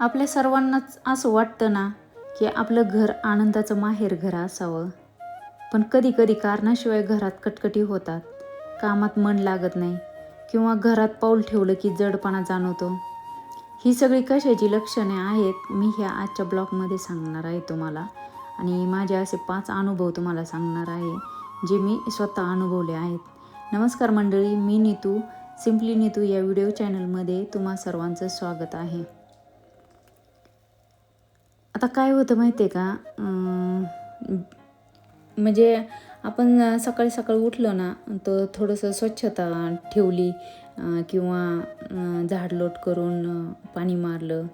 आपल्या सर्वांनाच असं वाटतं ना की आपलं घर आनंदाचं माहेर घर असावं. पण कधी कधी कारणाशिवाय घरात कटकटी होतात. कामात मन लागत नाही किंवा घरात पाऊल ठेवलं की जडपणा जाणवतो. ही सगळी कशाची लक्षणे आहेत मी ह्या आजच्या ब्लॉगमध्ये सांगणार आहे तुम्हाला. आणि माझे असे पाच अनुभव तुम्हाला सांगणार आहे जे मी स्वतः अनुभवले आहेत. नमस्कार मंडळी मी नीतू. सिम्पली नीतू या व्हिडिओ चॅनलमध्ये तुम्हा सर्वांचं स्वागत आहे. आता काय होतं माहिती आहे का म्हणजे आपण सकाळी सकाळी उठलो ना तर थोडंसं स्वच्छता ठेवली किंवा झाडलोट करून पाणी मारलं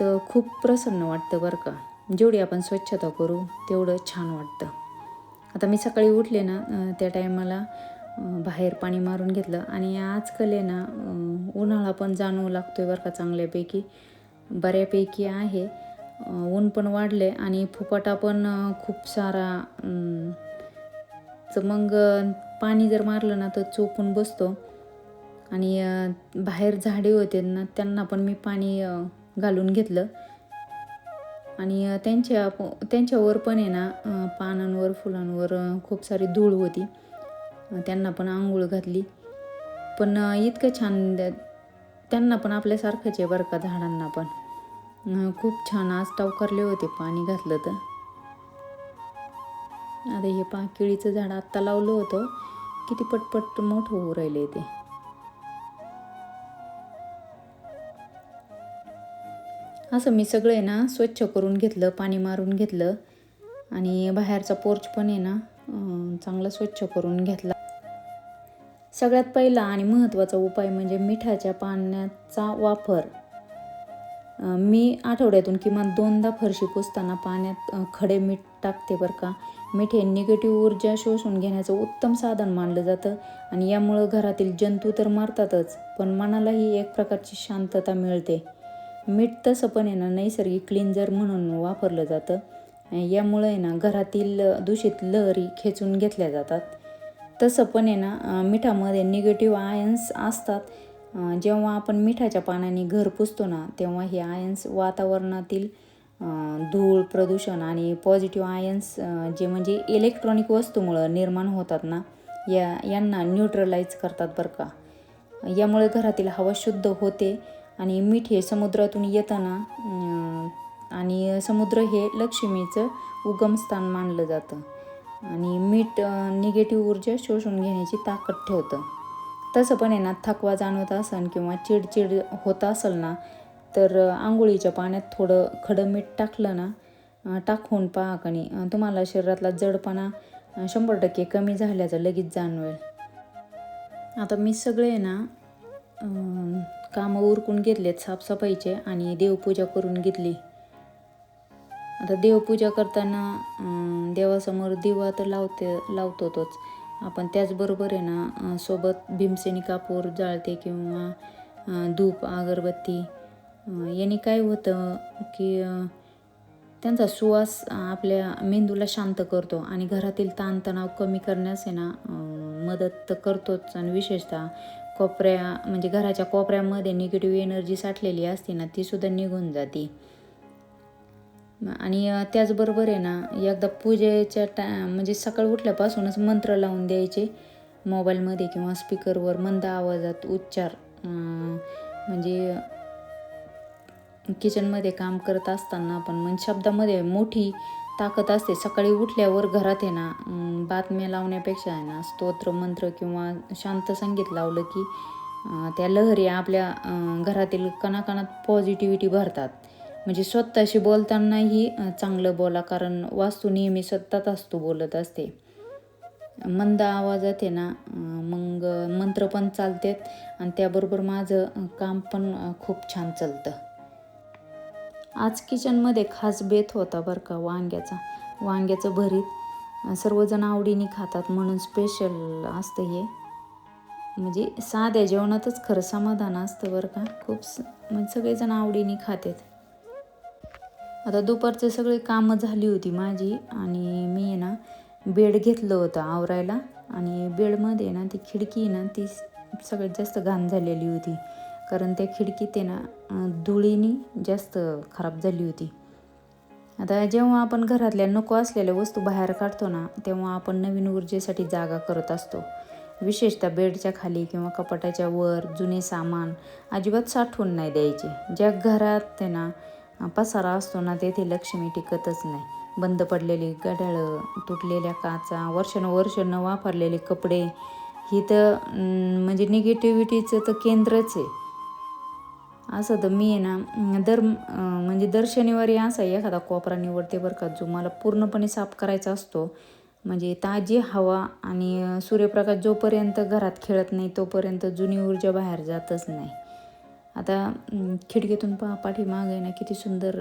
तर खूप प्रसन्न वाटतं बरं का. जेवढी आपण स्वच्छता करू तेवढं छान वाटतं. आता मी सकाळी उठले ना त्या टायमाला बाहेर पाणी मारून घेतलं आणि आजकाल आहे ना उन्हाळा पण जाणवू आहे बरं का चांगल्यापैकी. बऱ्यापैकी आहे. ऊन पण वाढले आणि फुपाटा पण खूप सारा तर मग पाणी जर मारलं ना तर चोपून बसतो. आणि बाहेर झाडे होते ना त्यांना पण मी पाणी घालून घेतलं. आणि त्यांच्या त्यांच्यावर पण आहे ना पानांवर फुलांवर खूप सारी धूळ होती. त्यांना पण आंघोळ घातली. पण इतकं छान त्यांना पण आपल्यासारखंच आहे बरं का झाडांना पण. खूप छान आज टावकारले होते पाणी घातलं तर. आता हे पा केळीचं झाड आत्ता लावलं होतं. किती पटपट मोठं होऊ राहिले ते. असं मी सगळं आहे ना स्वच्छ करून घेतलं पाणी मारून घेतलं. आणि बाहेरचा पोर्च पण आहे ना चांगला स्वच्छ करून घेतला. सगळ्यात पहिला आणि महत्त्वाचा उपाय म्हणजे मिठाच्या पाण्याचा वापर. मी आठवड्यातून किमान दोनदा फरशी पुसताना पाण्यात खडे मीठ टाकते बरं का. मीठ हे निगेटिव्ह ऊर्जा शोषून घेण्याचं उत्तम साधन मानलं जातं आणि यामुळं घरातील जंतू तर मारतातच पण मनालाही एक प्रकारची शांतता मिळते. मीठ तसं पण आहे ना नैसर्गिक क्लिन्झर म्हणून वापरलं जातं. यामुळं आहे ना घरातील दूषित लहरी खेचून घेतल्या जातात. तसं पण आहे ना मिठामध्ये निगेटिव्ह आयन्स असतात जेव्हा आपण मिठाच्या पाण्याने घर पुसतो ना तेव्हा हे आयन्स वातावरणातील धूळ प्रदूषण आणि पॉझिटिव्ह आयन्स जे म्हणजे इलेक्ट्रॉनिक वस्तूमुळं निर्माण होतात ना या यांना न्यूट्रलाइज करतात बरं का. यामुळे घरातील हवा शुद्ध होते आणि मीठ हे समुद्रातून येताना आणि समुद्र हे लक्ष्मीचं उगमस्थान मानलं जातं. आणि मीठ निगेटिव्ह ऊर्जा शोषून घेण्याची ताकद ठेवतं. तसं पण आहे ना थकवा जाणवत असेल किंवा चिडचिड होत असेल ना तर आंघोळीच्या पाण्यात थोडं खडं मीठ टाकलं ना टाकून पहा कणी. तुम्हाला शरीरातला जडपणा शंभर टक्के कमी झाल्याचं लगेच जाणवेल. आता मी सगळे आहे ना कामं उरकून घेतलेत साफसफाईचे आणि देवपूजा करून घेतली. आता देवपूजा करताना देवासमोर दिवा तर लावते लावतोच आपण त्याचबरोबर आहे ना सोबत भीमसेनी कापूर जाळते किंवा धूप अगरबत्ती यांनी याने काय होतं की त्यांचा सुवास आपल्या मेंदूला शांत करतो आणि घरातील ताणतणाव कमी करण्यास आहे ना मदत तर करतोच. आणि विशेषतः कोपऱ्या म्हणजे घराच्या कोपऱ्यामध्ये निगेटिव्ह एनर्जी साठलेली असते ना ती सुद्धा निघून जाते. आणि त्याचबरोबर आहे ना एकदा पूजेच्या टा म्हणजे सकाळ उठल्यापासूनच मंत्र लावून द्यायचे. मोबाईलमध्ये किंवा स्पीकरवर मंद आवाजात उच्चार म्हणजे किचनमध्ये काम करत असताना पण म्हणजे शब्दामध्ये मोठी ताकद असते. सकाळी उठल्यावर घरात आहे ना बातम्या लावण्यापेक्षा आहे ना स्तोत्र मंत्र किंवा शांत संगीत लावलं की त्या लहरी आपल्या घरातील कणाकणात पॉझिटिव्हिटी भरतात. म्हणजे स्वतःशी बोलतानाही चांगलं बोला कारण वास्तू नेहमी स्वतःच असतो बोलत असते. मंद आवाजात आहे ना मग मंत्र पण चालतात आणि त्याबरोबर माझं काम पण खूप छान चालतं. आज किचनमध्ये खास बेत होता बरं का वांग्याचा. वांग्याचं भरीत सर्वजण आवडीने खातात म्हणून स्पेशल असतं हे. म्हणजे साध्या जेवणातच खरं समाधान असतं बरं का. खूप स- म्हणजे सगळेजण आवडीने खातात. आता दुपारचे सगळे कामं झाली होती माझी आणि मी आहे ना बेड घेतलं होतं आवरायला. आणि बेडमध्ये ना ती खिडकी आहे ना ती सगळ्यात जास्त घाण झालेली होती. कारण त्या खिडकीत आहे ना धुळीनी जास्त खराब झाली होती. आता जेव्हा आपण घरातल्या नको असलेल्या वस्तू बाहेर काढतो ना तेव्हा आपण नवीन ऊर्जेसाठी जागा करत असतो. विशेषतः बेडच्या खाली किंवा कपाटाच्या वर जुने सामान अजिबात साठवून नाही द्यायचे. ज्या घरात ते ना पसारा असतो ना तेथे लक्ष्मी टिकतच नाही. बंद पडलेली गडाळं तुटलेल्या काचा वर्षानुवर्ष न वापरलेले कपडे ही तर म्हणजे निगेटिव्हिटीचं तर केंद्रच आहे. असं तर मी आहे ना दर म्हणजे दर शनिवारी असा एखादा कोपरा निवडते बरं का जो मला पूर्णपणे साफ करायचा असतो. म्हणजे ताजी हवा आणि सूर्यप्रकाश जोपर्यंत घरात खेळत नाही तोपर्यंत जुनी ऊर्जा बाहेर जातच नाही. आता खिडकीतून पा पाठीमाग आहे ना किती सुंदर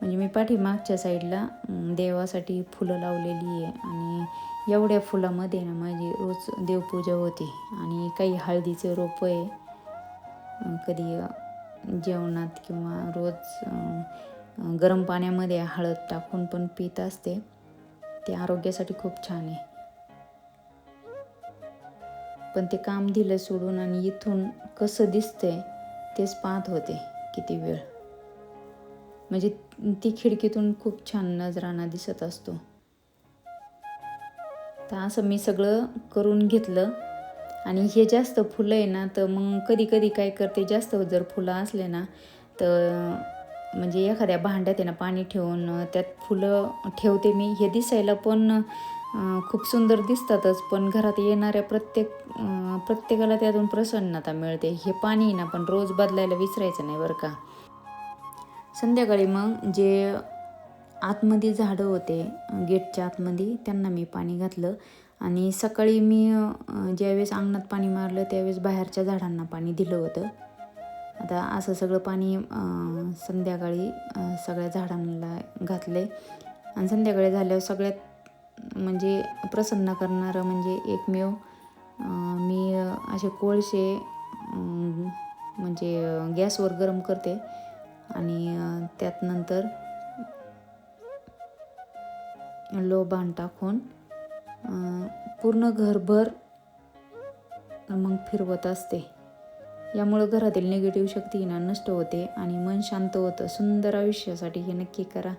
म्हणजे मी पाठीमागच्या साईडला देवासाठी फुलं लावलेली आहे. आणि एवढ्या फुलामध्ये ना माझी रोज देवपूजा होती. आणि काही हळदीचे रोपं आहे. कधी जेवणात किंवा रोज गरम पाण्यामध्ये हळद टाकून पण पित असते. ते आरोग्यासाठी खूप छान आहे. पण ते काम दिलं सोडून आणि इथून कसं दिसतंय तेच पाहत होते किती वेळ. म्हणजे ती खिडकीतून खूप छान नजराणा दिसत असतो. तर असं मी सगळं करून घेतलं. आणि हे जास्त फुलं आहे ना तर मग कधी कधी काय करते जास्त जर फुलं असले ना तर म्हणजे एखाद्या भांड्यात आहे ना पाणी ठेवून त्यात फुलं ठेवते मी. हे दिसायला पण खूप सुंदर दिसतातच पण घरात येणाऱ्या प्रत्येक प्रत्येकाला त्यातून प्रसन्नता मिळते. हे पाणी ना पण रोज बदलायला विसरायचं नाही बरं का? संध्याकाळी मग जे आतमध्ये झाडं होते गेटच्या आतमध्ये त्यांना मी पाणी घातलं. आणि सकाळी मी ज्यावेळेस अंगणात पाणी मारलं त्यावेळेस बाहेरच्या झाडांना पाणी दिलं होतं. आता असं सगळं पाणी संध्याकाळी सगळ्या झाडांना घातलं आहे आणि संध्याकाळी झाल्यावर सगळ्यात म्हणजे प्रसन्न करणारं म्हणजे एकमेव मी असे कोळसे म्हणजे गॅसवर गरम करते आणि त्यात नंतर लोभान टाकून पूर्ण घरभर मग फिरवत असते. यामुळं घरातील निगेटिव्ह शक्ती ना नष्ट होते आणि मन शांत होतं. सुंदर आयुष्यासाठी हे नक्की करा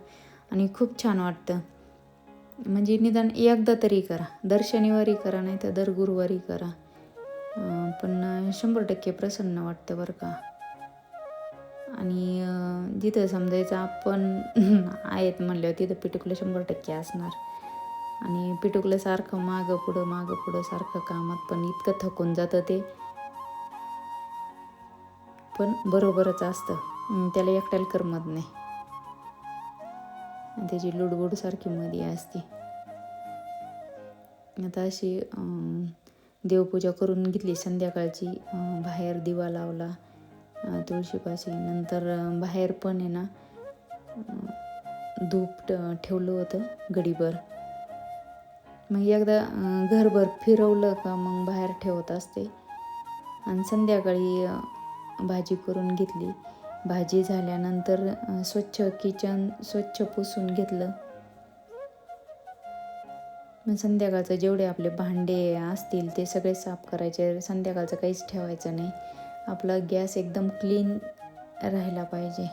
आणि खूप छान वाटतं. म्हणजे निदान एकदा तरी करा. दर शनिवारी करा नाही तर दर गुरुवारी करा. पण शंभर टक्के प्रसन्न वाटतं बरं का. आणि जिथं समजायचं आपण आहेत म्हणल्यावर तिथं पिटुकलं शंभर टक्के असणार. आणि पिटुकलं सारखं मागं पुढं मागं पुढं सारखं कामात पण इतकं थकून जातं ते. पण बरोबरच असतं. त्याला एकट्याला करमत नाही. आणि त्याची लुडबुडसारखी मध्ये असते. आता अशी देवपूजा करून घेतली संध्याकाळची बाहेर दिवा लावला तुळशीपाशी. नंतर बाहेर पण आहे ना धूप ट- ठेवलं होतं गडीभर मग एकदा घरभर फिरवलं का मग बाहेर ठेवत असते. आणि संध्याकाळी भाजी करून घेतली. भाजी झाल्यानंतर स्वच्छ किचन स्वच्छ पुसून घेतलं. मग संध्याकाळचं जेवढे आपले भांडे असतील ते सगळे साफ करायचे. संध्याकाळचं काहीच ठेवायचं नाही. आपला गॅस एकदम क्लीन राहिला पाहिजे.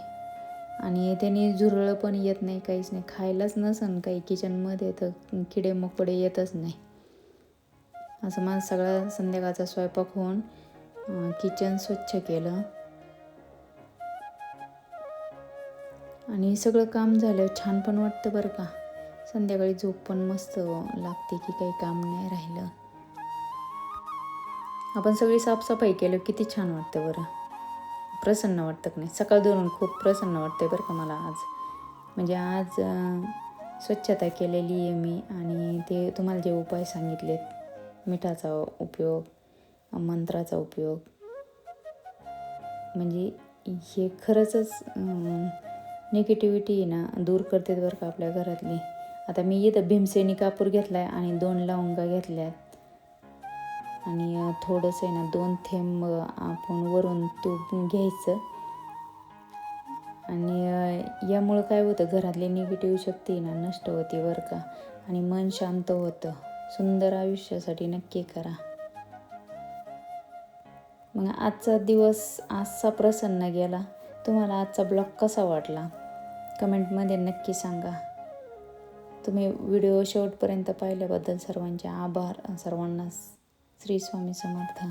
आणि त्याने झुरळं पण येत नाही काहीच नाही. खायलाच नसन काही किचनमध्ये तर किडे मकोडे येतच नाही. असं माझा सगळा संध्याकाळचा स्वयंपाक होऊन किचन स्वच्छ केलं. आणि सगळं काम झालं छान पण वाटतं बरं का. संध्याकाळी झोप पण मस्त लागते की काही काम नाही राहिलं. आपण सगळी साफसफाई केलं किती छान वाटतं बरं. प्रसन्न वाटतं की नाही. सकाळ धरून खूप प्रसन्न वाटतं बरं का मला आज. म्हणजे आज स्वच्छता केलेली आहे मी आणि ते तुम्हाला जे उपाय सांगितलेत मिठाचा उपयोग मंत्राचा उपयोग. म्हणजे हे खरंच निगेटिव्हिटी आहे ना दूर करते बरं का आपल्या घरातली. आता मी इथं भीमसेनी कापूर घेतला आहे आणि दोन लवंगा घेतल्यात. आणि थोडंसं आहे ना दोन थेंब आपण वरून तूप घ्यायचं. आणि यामुळं काय होतं घरातली निगेटिव्ह शक्ती ना नष्ट होती बरं का. आणि मन शांत होतं. सुंदर आयुष्यासाठी नक्की करा. मग आजचा दिवस आजचा प्रसन्न गेला. तुम्हाला आजचा ब्लॉग कसा वाटला? कमेंटमध्ये नक्की सांगा. तुम्ही व्हिडिओ शेवटपर्यंत पाहिल्याबद्दल सर्वांचे आभार सर्वांना श्री स्वामी समर्थ.